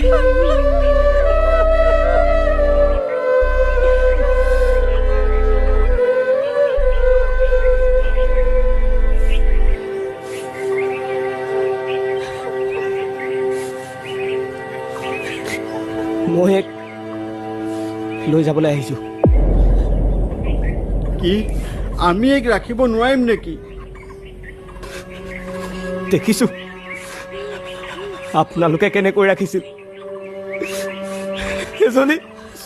মই এক লৈ যাবলৈ আহিছোঁ। কি? আমি এক ৰাখিব নোৱাৰিম নেকি? দেখিছোঁ। আপোনালোকে কেনেকৈ ৰাখিছিল? এজনী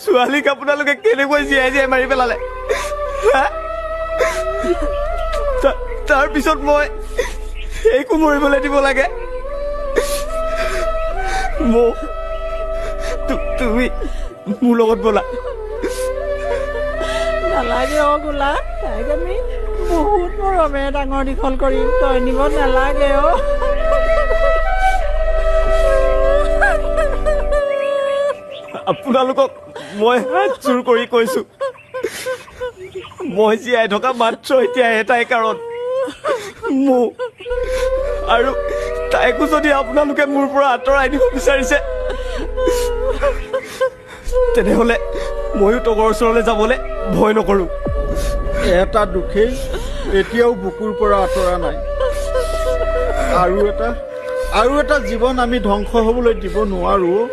ছোৱালীক আপোনালোকে কেনেকৈ জীয়াই জীয়াই মাৰি পেলালে? তাৰপিছত মই এইকো মৰিবলৈ দিব লাগে। তুমি মোৰ লগত ব'লা। নালাগে অ গোলা। তাইক আমি বহুত মৰমেৰে ডাঙৰ দীঘল কৰিম। তই নিব নালাগে অ। আপোনালোকক মই হাত জোৰ কৰি কৈছো। মই জীয়াই থকা মাত্ৰ এতিয়া এটাই কাৰণ। মোক আৰু তাইকো যদি আপোনালোকে মোৰ পৰা আঁতৰাই দিব বিচাৰিছে তেনেহ'লে ময়ো তগৰ ওচৰলৈ যাবলৈ ভয় নকৰোঁ। এটা দুখেই এতিয়াও বুকুৰ পৰা আঁতৰা নাই। আৰু এটা আৰু এটা জীৱন আমি ধ্বংস হ'বলৈ দিব নোৱাৰোঁ।